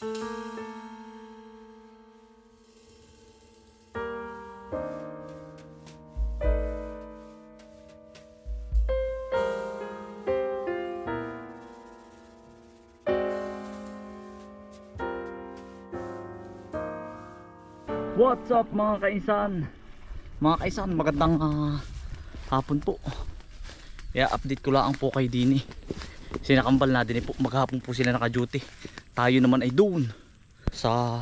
What's up mga kaisan? Mga kaisan, magandang ah, hapon po. Kaya update ko lang po kay Dini. Sinakambal na din po, maghapon po sila naka-duty. Tayo naman ay doon sa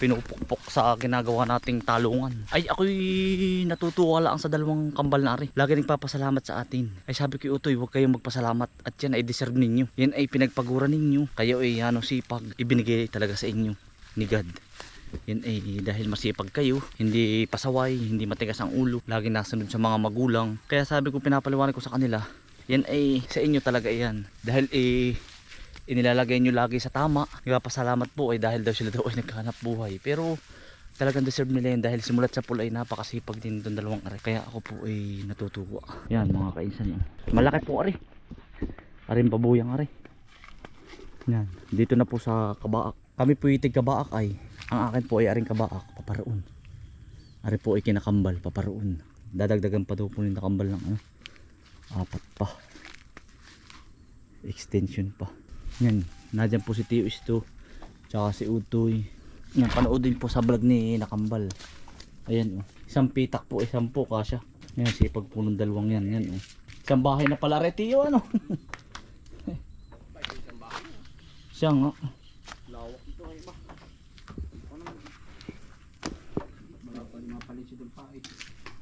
pinupukpok sa ginagawa nating talungan. Ay ako'y natutuwa lang sa dalawang kambal na ari. Lagi nagpapasalamat sa atin. Ay sabi ko Utoy, huwag kayong magpasalamat at yan ay deserve ninyo. Yan ay pinagpaguran ninyo. Kayo ay ano sipag ibinigay talaga sa inyo ni God. Yan ay dahil masipag kayo, hindi pasaway, hindi matigas ang ulo, lagi nasunod sa mga magulang. Kaya sabi ko pinapaliwanag ko sa kanila, yan ay sa inyo talaga yan. Dahil eh, inilalagay nyo lagi sa tama. Nagpapasalamat po ay dahil daw sila daw ay nagkahanap buhay. Pero talagang deserve nila yan dahil simulat sa pool ay napakasipag din doon dalawang ari. Kaya ako po ay natutuwa. Yan mga kainsan yan. Malaki po ari. Aring pabuyang ari. Yan. Dito na po sa kabaak. Kami po itig kabaak ay. Ang akin po ay aring kabaak paparoon. Ari po ay kinakambal paparoon. Dadagdagan pa daw po yung nakambal ng ano. Apat pa. Extension pa. Yan. Nadyan po si Tio Isto. Tsaka si Utoy. Yan. Panood din po sa vlog ni Nakambal. Ayan oh. Isang pitak po. Isang po kasya. Yan. Sipag po ng dalawang yan. Yan oh. Isang bahay na pala re Tio ano. Siya nga. Lawak ito ay ba?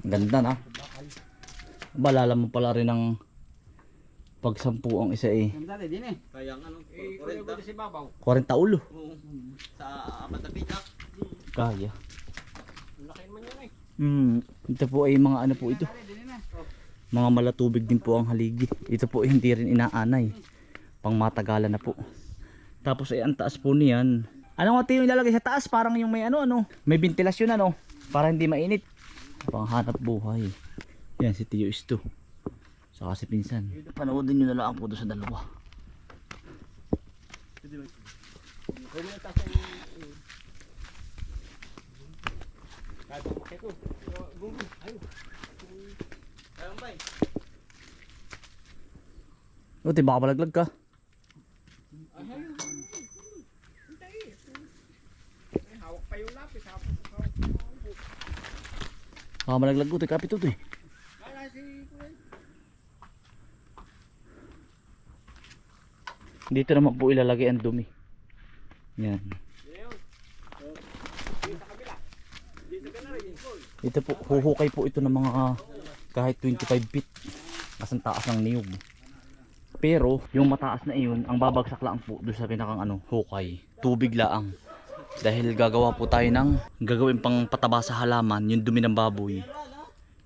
Ganda na. Balala mo pala rin ng pagsampu ang isa eh. Ang dali din eh. Kaya ano, eh, kung si Babaw. 40 ulo. Sa Matapita. Kaya. Laki man yan eh. Hmm. Ito po ay mga ano po ito. Eh. Oh. Mga malatubig din po ang haligi. Ito po hindi rin inaanay. Pang matagalan na po. Tapos ay ang taas po niyan. Ano nga yung ilalagay sa taas? Parang yung may ano ano. May ventilasyon ano. Para hindi mainit. Panghanap buhay. Yan si Tio Isto. Saka si Pinsan. Panoodin nyo na lang po doon sa dalawa. O, di baka malaglag ka. Hawak pa yung lapis. Hawak pa yung lapis. Baka malaglag ko. Ito kapit ito eh. Kaya si Kuya. Dito naman po ilalagay ang dumi. Yan. Ito po, huhukay po ito ng mga kahit 25 feet. Kasang taas ng niyog. Pero, yung mataas na iyon, ang babagsak lang po doon sa pinakang ano, hukay. Tubig laang. Dahil gagawa po tayo ng gagawin pang pataba sa halaman, yung dumi ng baboy.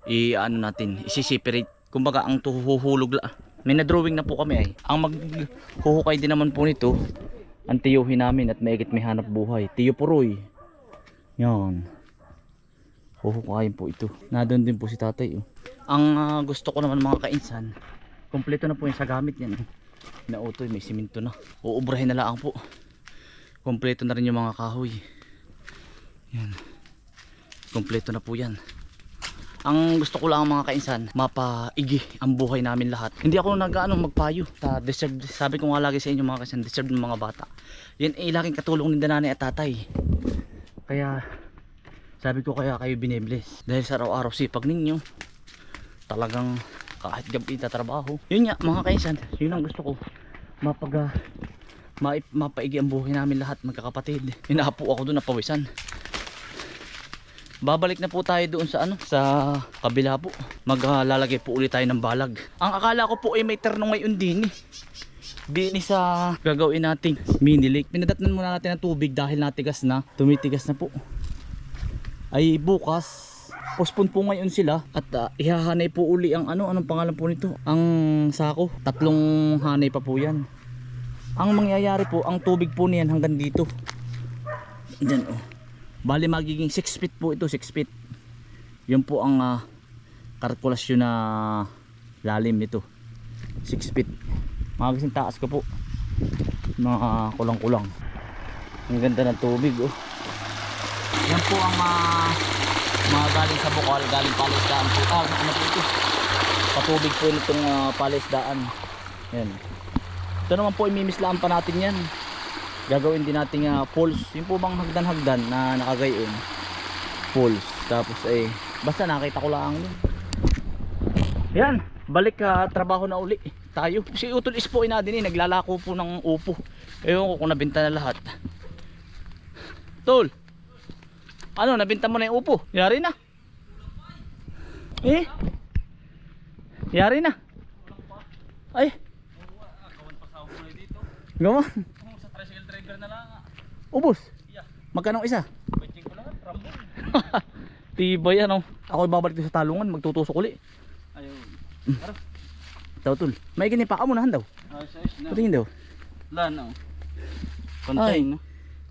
I-ano natin, isi-separate. Kumbaga, ang tuhuhulog la. May na-drawing na po kami ay. Ang maghuhukay din naman po nito, ang tiyuhin namin at maigit may hanap buhay. Tiyo Puroy. Yan. Huhukayin po ito. Nandun din po si tatay. Oh. Ang ah, gusto ko naman mga kainsan, kompleto na po yung sa gamit yan. Oh. Nautoy, may siminto na. Uubrahin na lang po. Kompleto na rin yung mga kahoy. Yan. Kompleto na po yan. Ang gusto ko lang mga kainsan, mapaigi ang buhay namin lahat. Hindi ako nag-ano magpayo. Ta deserve, sabi ko nga lagi sa inyo mga kainsan, deserve ng mga bata. Yan ay laking katulong ni nanay at tatay. Kaya sabi ko kaya kayo binibless. Dahil sa araw-araw sipag ninyo, talagang kahit gabi tatrabaho. Yun nga mga kaisan, yun ang gusto ko. Mapag, maip, mapaigi ang buhay namin lahat magkakapatid. Inapo ako doon napawisan. Babalik na po tayo doon sa ano, sa kabila po. Maglalagay po ulit tayo ng balag. Ang akala ko po ay may terno ngayon din eh. Bini sa gagawin nating mini lake. Pinadatnan muna natin ng tubig dahil natigas na. Tumitigas na po ay bukas postpone po ngayon sila at uh, ihahanay po uli ang ano anong pangalan po nito ang sako tatlong hanay pa po yan ang mangyayari po ang tubig po niyan hanggang dito yan oh bali magiging 6 feet po ito 6 feet yun po ang uh, kalkulasyon na lalim nito 6 feet mga kasing taas ko po mga kulang kulang Ang ganda ng tubig oh. Yan po ang mga, mga galing sa bukal, galing palisdaan po. Ah, ano po ito? Patubig po nitong uh, palisdaan. Yan. Ito naman po imimislaan pa natin yan. Gagawin din natin uh, poles. Yung po bang hagdan-hagdan na nakagayon. Poles. Tapos eh, basta nakita ko lang yun. Yan, balik ka trabaho na uli tayo. Si Utol Ispo ay na din eh, naglalako po ng upo. Ewan ko kung nabenta na lahat. Tol, ano, nabenta mo na yung upo? Yari na. Eh? Yari na. Ay. Gawa. Driver na lang. Ubus. Yeah. Magkano isa? Pwede ko lahat. Rambol. Tibay ano. Ako babalik sa talungan, magtutusok uli. Ayun. Daw tol. May gini pa nahan daw. Ayos ayos na. Patingin daw. Lan oh. Ay. Contain no?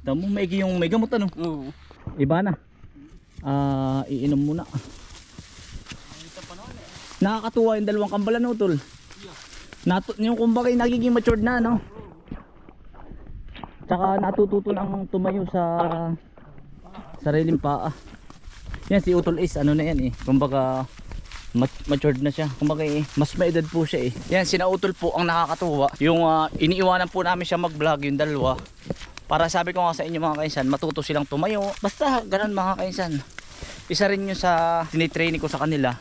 Tamo maigi yung may gamot ano. Oo. Iba na. Ah, iinom muna. Eh. Nakakatuwa yung dalawang kambalan no tol. Yeah. Nato yung kumbaga nagiging matured na no. Tsaka natututo ng tumayo sa sariling paa. Yan si Utol Ace ano na yan eh. Kumbaga mat- matured na siya. Kumbaga eh, mas may edad po siya eh. Yan sina Utol po ang nakakatuwa. Yung ah, iniiwanan po namin siya mag-vlog yung dalawa. Para sabi ko nga sa inyo mga kainsan, matuto silang tumayo. Basta ganun mga kainsan. Isa rin yun sa tinitraining ko sa kanila.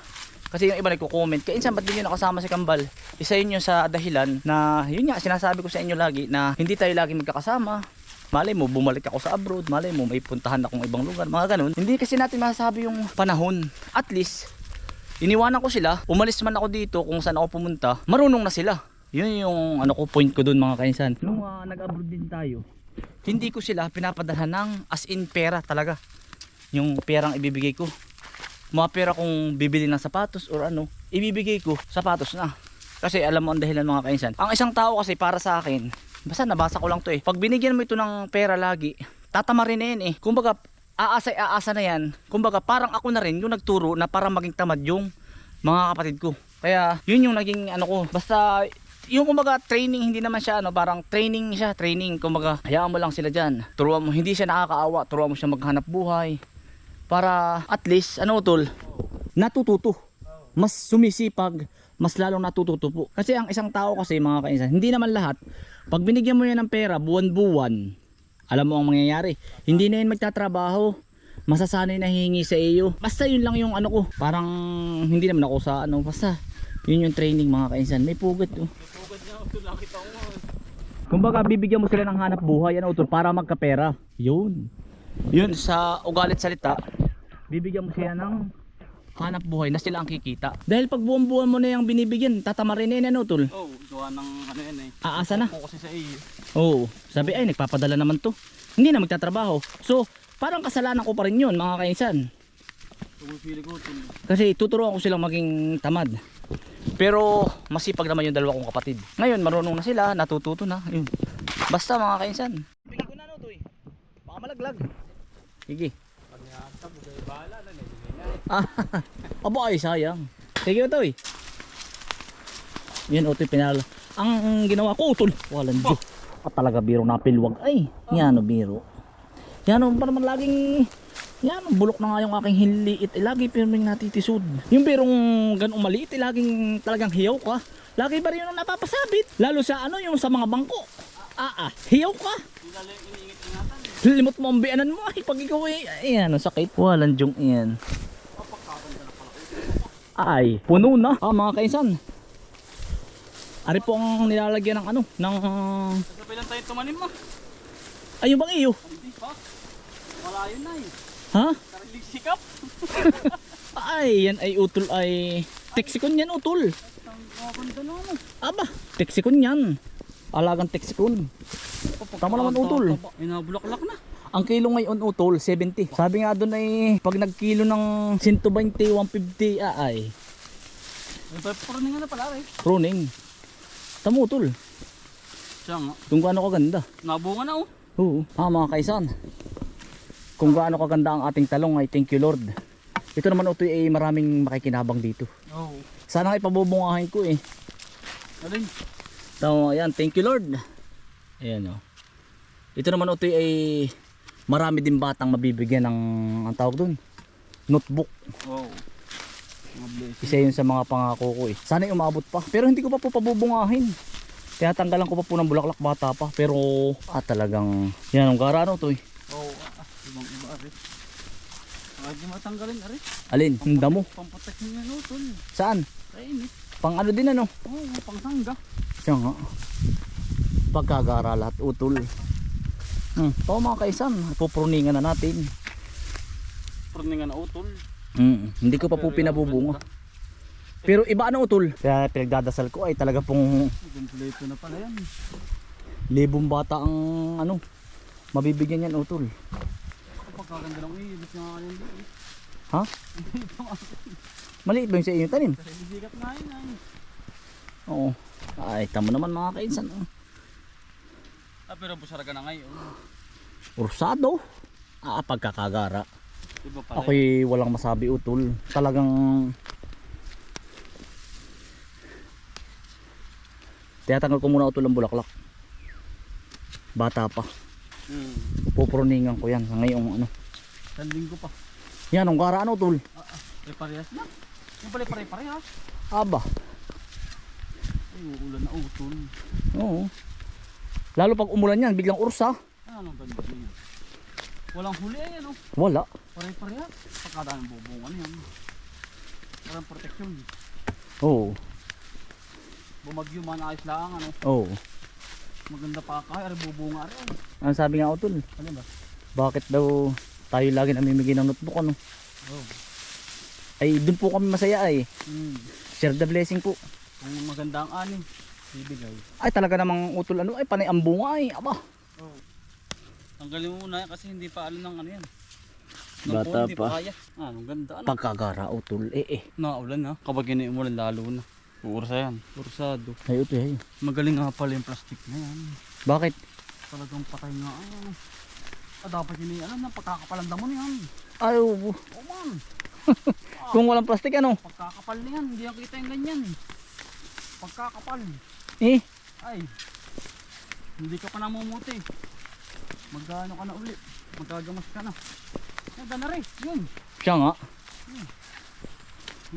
Kasi yung iba nagko-comment, kainsan ba't di nyo nakasama si Kambal? Isa yun yung sa dahilan na, yun nga, sinasabi ko sa inyo lagi na hindi tayo lagi magkakasama. Malay mo, bumalik ako sa abroad. Malay mo, may puntahan akong ibang lugar. Mga ganun. Hindi kasi natin masasabi yung panahon. At least, iniwanan ko sila. Umalis man ako dito kung saan ako pumunta. Marunong na sila. Yun yung ano ko point ko doon mga kainsan. Nung ah, nag-abroad din tayo, hindi ko sila pinapadala ng as in pera talaga. Yung perang ibibigay ko mga pera kung bibili ng sapatos or ano, ibibigay ko sapatos na. Kasi alam mo ang dahilan mga kainsan. Ang isang tao kasi para sa akin, basta nabasa ko lang to eh. Pag binigyan mo ito ng pera lagi, tatama rin na yan eh. Kumbaga, aasa aasa na yan. Kumbaga, parang ako na rin yung nagturo na para maging tamad yung mga kapatid ko. Kaya, yun yung naging ano ko. Basta, yung kumbaga training hindi naman siya ano parang training siya training kumbaga hayaan mo lang sila diyan turuan mo hindi siya nakakaawa turuan mo siya maghanap buhay para at least ano tol natututo mas sumisipag mas lalong natututo po kasi ang isang tao kasi mga kainsan hindi naman lahat pag binigyan mo yan ng pera buwan-buwan alam mo ang mangyayari hindi na yan magtatrabaho masasanay na hihingi sa iyo basta yun lang yung ano ko parang hindi naman ako sa ano basta yun yung training mga kainsan may pugat oh. Tugad niya ito nakita ko. Kumbaga bibigyan mo sila ng hanap buhay ano utol para magkapera. Yun. Yun sa ugalit salita, bibigyan mo sila ng hanap buhay na sila ang kikita. Dahil pag buwan-buwan mo na yung binibigyan, tatama rin yun ano utol. Oh, gawa ng ano yan eh. Aasa na. Ako kasi sa iyo. Oo. Sabi ay nagpapadala naman to. Hindi na magtatrabaho. So, parang kasalanan ko pa rin yun mga kainsan. Kasi tuturuan ko silang maging tamad. Pero masipag naman yung dalawa kong kapatid. Ngayon marunong na sila, natututo na. Yun. Basta mga kainsan. Bigay ko na no to eh. Baka malaglag. Sige. Okay, bahala na. Nabigay na. Ah, abo ay sayang. Sige to eh. Yan otoy pinalo. Ang ginawa ko utol. Walang Diyo. At talaga biro na pilwag. Ay, yan o biro. Yan o, para laging yan, bulok na nga yung aking hinliit. Eh, lagi pirming natitisod. Yung birong ganong maliit, eh, laging talagang hiyaw ka. Lagi ba rin yung napapasabit? Lalo sa ano, yung sa mga bangko. Ah, ah, hiyaw ka. Hindi lalo yung iniingit-ingatan. Limot mo ang bianan mo. Ay, pag ikaw eh, ayan, ang sakit. Walang jong iyan. Ay, puno na. Ah, mga kaisan. Ari po ang nilalagyan ng ano, ng... Kasabay lang tayo tumanim mo. Ay, yung bang iyo? Hindi pa. Wala yun na eh. Ha? Karilig sikap. Ay, yan ay utol ay... Teksikon yan utol. Aba, teksikon yan. Alagang teksikon. Tama naman utol. Ay, nabulaklak na. Ang kilo ngayon utol, 70. Sabi nga doon ay pag nagkilo ng 120, 150, ah, ay, Ay, pruning na pala rin. pruning. Tamo utol. Siya nga. Kung gaano kaganda. Nabunga na oh. Oo. Ah, mga kaisan. Kung gaano kaganda ang ating talong ay thank you Lord. Ito naman utoy ay maraming makikinabang dito. Oo. Sana ay pabubungahin ko eh. Alin? Tama yan, thank you Lord. Ayan o. Ito naman utoy ay marami din batang mabibigyan ng ang tawag doon. Notebook. Blessing. Isa yun sa mga pangako ko eh. Sana umabot pa. Pero hindi ko pa po pabubungahin. Tinatanggalan ko pa po ng bulaklak bata pa. Pero ah talagang yan ang gara ano to eh. Oo. Ah, ah, ibang iba ari. Ah, di matanggalin ari. Alin? Ang damo. Pampatak niya no, tol. Saan? Kain eh. Pang ano din ano? Oo, pangsangga. Siya nga. Pagkagara lahat utol. Hmm. Oo mga kaisan. Pupruningan na natin. Pruningan na utol. Hmm. Hindi ko pa po pinabubunga. Pero iba ano utol? Kaya pinagdadasal ko ay talaga pong Kompleto na pala yan. libong bata ang ano mabibigyan yan utol. Kapag kaganda ng ibig nga kanyan. Ha? Maliit ba yung sa inyo tanim? Bisikat na yun ay. Oo. Ay, tamo naman mga kainsan. oh. Ah, pero busara ka na ngayon. Ursado. Ah, pagkakagara. Iba pala. Ako'y walang masabi utol. Talagang Tiyatanggal ko muna utol ang bulaklak. Bata pa. Hmm. Pupruningan ko yan sa ngayong ano. Tanding ko pa. Yan, ang gara ano utol. Ah, ah. Ay, parehas na. Yung pala pare-parehas. Aba. Ay, uulan na utol. Oo. Lalo pag umulan yan, biglang ursa. Ah, anong ganda niya. Walang huli ay ano. Wala. Pare-parehas. Pagkadaan bubungan yan. Walang proteksyon. Oo. Bumagyo man ayos lang ano. Oo. Maganda pa kaya bubunga rin. Ang sabi nga utol, Ano ba? bakit daw tayo lagi namimigay ng notebook ano? Oh. Ay, dun po kami masaya ay. Hmm. Share the blessing po. Kung maganda ang ani, bibigay. Ay, talaga namang utol ano, ay panay ang bunga ay. Aba. Oh. Tanggalin mo muna yan kasi hindi pa alam ng ano yan. Ng Bata hindi pa. kaya. Ah, anong ganda ano. Pagkagara utol, eh eh. Naulan ha. Kapag yun umulan lalo na. Ursa yan. Ursado. Ay, utol, ay. Magaling nga pala yung plastic na yan. Bakit? Talagang patay nga. Ah, ah dapat yun ano na pagkakapalan damo niyan. Ay, oo. Oh man. kung walang plastic ano? Pagkakapal na yan. Hindi ako kita yung ganyan. Pagkakapal. Eh, Ay. Hindi ka pa namumuti. Magkano ka na uli. Magagamas ka na. Yan, na rin. Yun. siya nga.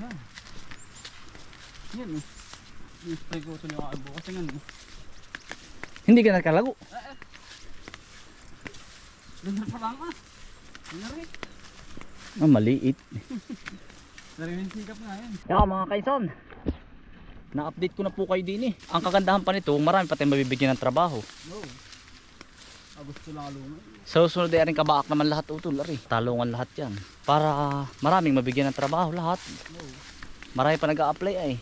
Yan. Yan eh. I-spray ko ito yung albo kasi nga eh. Hindi ka nakalago. Ganda pa lang ah. Yan na rin. Ah, maliit. Sariling sikap nga yan. Kaya mga kaisan, na-update ko na po kayo din eh. Ang kagandahan pa nito, marami pa tayong mabibigyan ng trabaho. No. Ah, gusto lang alungan. Sa susunod ay aring kabaak naman lahat utol, ari. Talungan lahat yan. Para maraming mabigyan ng trabaho lahat. No. Marami pa nag-a-apply ay.